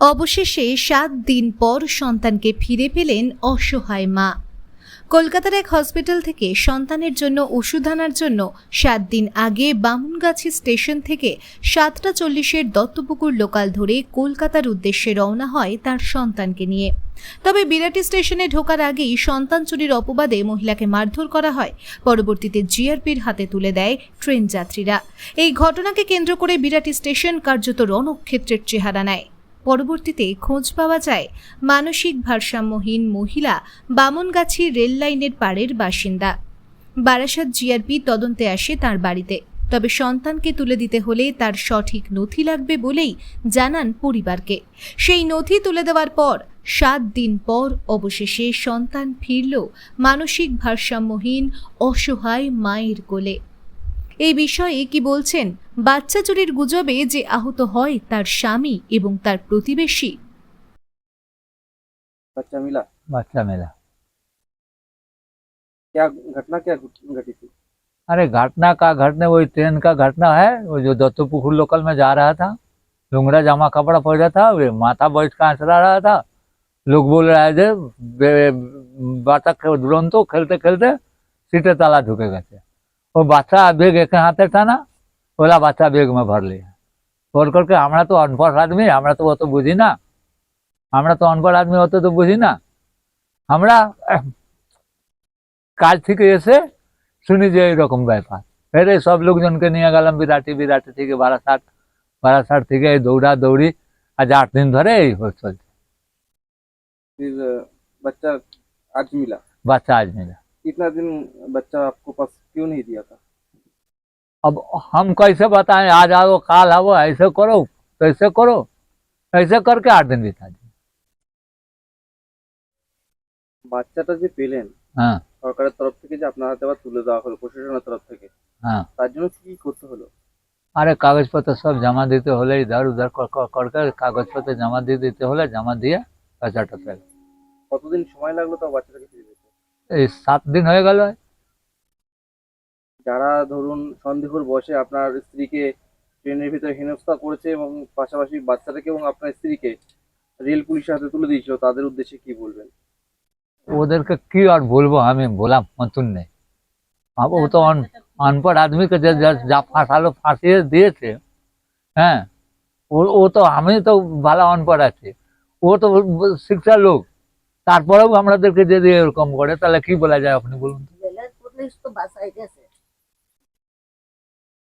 অবশেষে সাত দিন পর সন্তানকে ফিরে পেলেন অসহায় মা। কলকাতার এক হসপিটাল থেকে সন্তানের জন্য ওষুধ আনার জন্য সাত দিন আগে বামুনগাছি স্টেশন থেকে সাতটা চল্লিশের দত্তপুকুর লোকাল ধরে কলকাতার উদ্দেশ্যে রওনা হয় তার সন্তানকে নিয়ে। তবে বিরাটি স্টেশনে ঢোকার আগেই সন্তান চুরির অপবাদে মহিলাকে মারধর করা হয়। পরবর্তীতে জিআরপির হাতে তুলে দেয় ট্রেন যাত্রীরা। এই ঘটনাকে কেন্দ্র করে বিরাটি স্টেশন কার্যত রণক্ষেত্রের চেহারা নেয়। পরবর্তীতে খোঁজ পাওয়া যায় মানসিক ভারসাম্যহীন মহিলা বামনগাছি রেল লাইনের পাড়ের বাসিন্দা। বারাসাত জিআরপি তদন্তে আসে তার বাড়িতে। তবে সন্তানকে তুলে দিতে হলে তার সঠিক নথি লাগবে বলেই জানান পরিবারকে। সেই নথি তুলে দেওয়ার পর সাত দিন পর অবশেষে সন্তান ফিরল মানসিক ভারসাম্যহীন, অসহায় মায়ের কোলে। এই বিষয়ে কি বলছেন বাচ্চা চুরির গুজবে যে আহত হয় তার স্বামী এবং তার প্রতিবেশী बच्चा मिला बच्चा मिला क्या घटना क्या घट- घटी थी अरे घटना का घटना वही ट्रेन का घटना है वो जो दत्तोपुकुर लोकल में जा रहा था लुंगड़ा जामा कपड़ा पहना था वे माथा बैठ का आंचरा रहा था लोग बोल रहे थे बे- बाटा खे- दुरंतो खेलते खेलते सीटे ताला ढुके गए थे वो बादशाह बेग एक हाथे था ना? बोला बादशाह बेग में भर लिया। भर करके हमारा तो अनपढ़ आदमी हमारा तो वो तो बुझी ना। हमारा तो अनपढ़ आदमी होते तो बुझी ना। हमारा काल थी ऐसे सुनी जे रकम व्यापार अरे सब लोग जन के नहीं गलम बिराटी बिराटी थी बारह साठ बारह साठ थी दौड़ा दौड़ी आज आठ दिन धरे हो चलते फिर बच्चा आज मिला। बच्चा आज मिला। इतना दिन बच्चा आपको पास क्यों नहीं दिया था अब हम कैसे बताएं आज आओ काल आओ ऐसे करो कैसे करो ऐसे करके आठ दिन बिता दिए বাচ্চাটা যে পেলেন হ্যাঁ সরকারের তরফ থেকে যে আপনার হাতে আবার তুলে দেওয়া হলো প্রশাসনের তরফ থেকে হ্যাঁ তার জন্য কি করতে হলো আরে কাগজপত্র সব জমা দিতে হলে ইধার উধার কর- কর- করকে কাগজপত্র জমা দিয়ে দিতে হলে জমা দিয়ে বাচ্চাটা পেল কতদিন সময় লাগলো তাও বাচ্চাটাকে ফিরে পেতে এই সাত দিন হয়ে গেল। যারা ধরুন সন্দেহর বসে আপনার স্ত্রীকে ট্রেনের ভিতরে হেনস্থা করেছে এবং পাশাপাশি বাচ্চাটাকে এবং আপনার স্ত্রীকে রেল পুলিশের হাতে তুলে দিয়েছিল তাদের উদ্দেশ্যে কি বলবেন? ওদেরকে কি আর বলব? আমি বলা মতন নেই। ও তো অন- অনপढ़ আদমিকে যে ফাঁসালো ফাঁসিয়ে দিয়েছে হ্যাঁ? ও ও তো আমি তো ভালো অনপढ़ আছি। ও তো শিক্ষা লোক। তারপরেও আমাদেরকে যদি এরকম করে তাহলে কি বলা যায় আপনি বলুন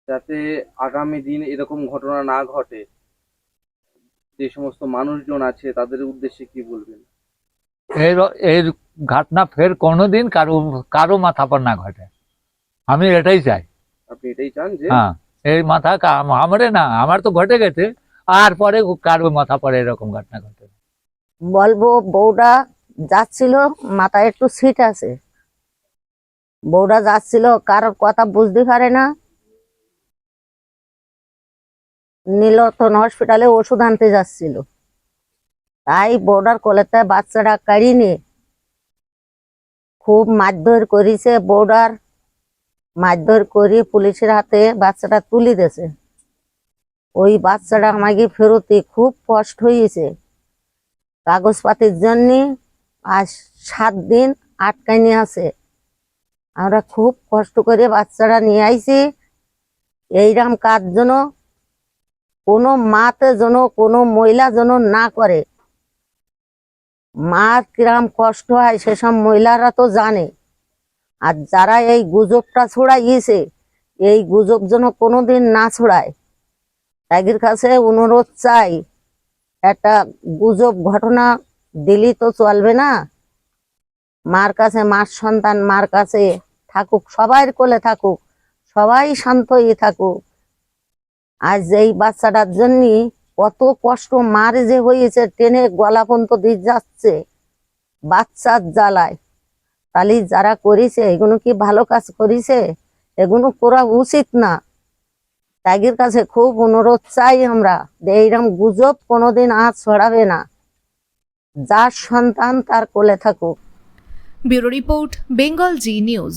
যাতে আগামী দিন এরকম ঘটনা না ঘটে যে সমস্ত মানুষজন আছে তাদের উদ্দেশ্যে কি বলবেন? এই র- এই ঘটনা ফের কোনোদিন কারও কারও মাথা পর না ঘটে। আমি এটাই চাই। আপনি এটাই চান যে? হ্যাঁ এই মাথা কা- আমারে না আমার তো ঘটে গেছে আর পরে কারও মাথা পরে এরকম ঘটনা ঘটে বলব বউটা যাচ্ছিল, মাথায় একটু সিট আছে। বউটা যাচ্ছিল কারোর কথা বুঝতে পারে না। নীলতন হসপিটালে ওষুধ আনতে যাচ্ছিল। তাই বউটার কোলেতে বাচ্চাটা কাড়ি খুব মারধর করেছে বউডার মারধর করে পুলিশের হাতে বাচ্চাটা তুলে দিয়েছে। ওই বাচ্চাটা আমাকে ফেরতে খুব কষ্ট হয়েছে। কাগজপাতির জন্য আজ সাত দিন আটকায় নিয়ে আছে। আমরা খুব কষ্ট করে বাচ্চারা নিয়ে আইছি। এইরকম কাজ যেন কোনো মাতে যেন, কোনো মহিলা যেন না করে। মার কিরাম কষ্ট হয়, সেসব মহিলারা তো জানে। আর যারা এই গুজবটা ছড়াইয়েছে, এই গুজব যেন কোনোদিন না ছড়ায়। তাদের কাছে অনুরোধ চাই, একটা গুজব ঘটনা দিলি তো চলবে না। মার কাছে, মার সন্তান, মার কাছে থাকুক সবাই কোলে থাকুক, সবাই শান্ত হয়ে থাকুক। আজ এই বাচ্চাটার জন্য কত কষ্ট, মার যে হয়েছে, টেনে গলা পর্যন্ত দিয়ে যাচ্ছে, বাচ্চার জ্বালায়। তাহলে যারা করেছে, এগুলো কি ভালো কাজ করেছে? এগুলো করা উচিত না। তাগির কাছে খুব অনুরোধ চাই আমরা এইরকম গুজব কোনোদিন আজ ছড়াবে না। যার সন্তান তার কোলে থাকুক। Bureau report Bengal Zee news.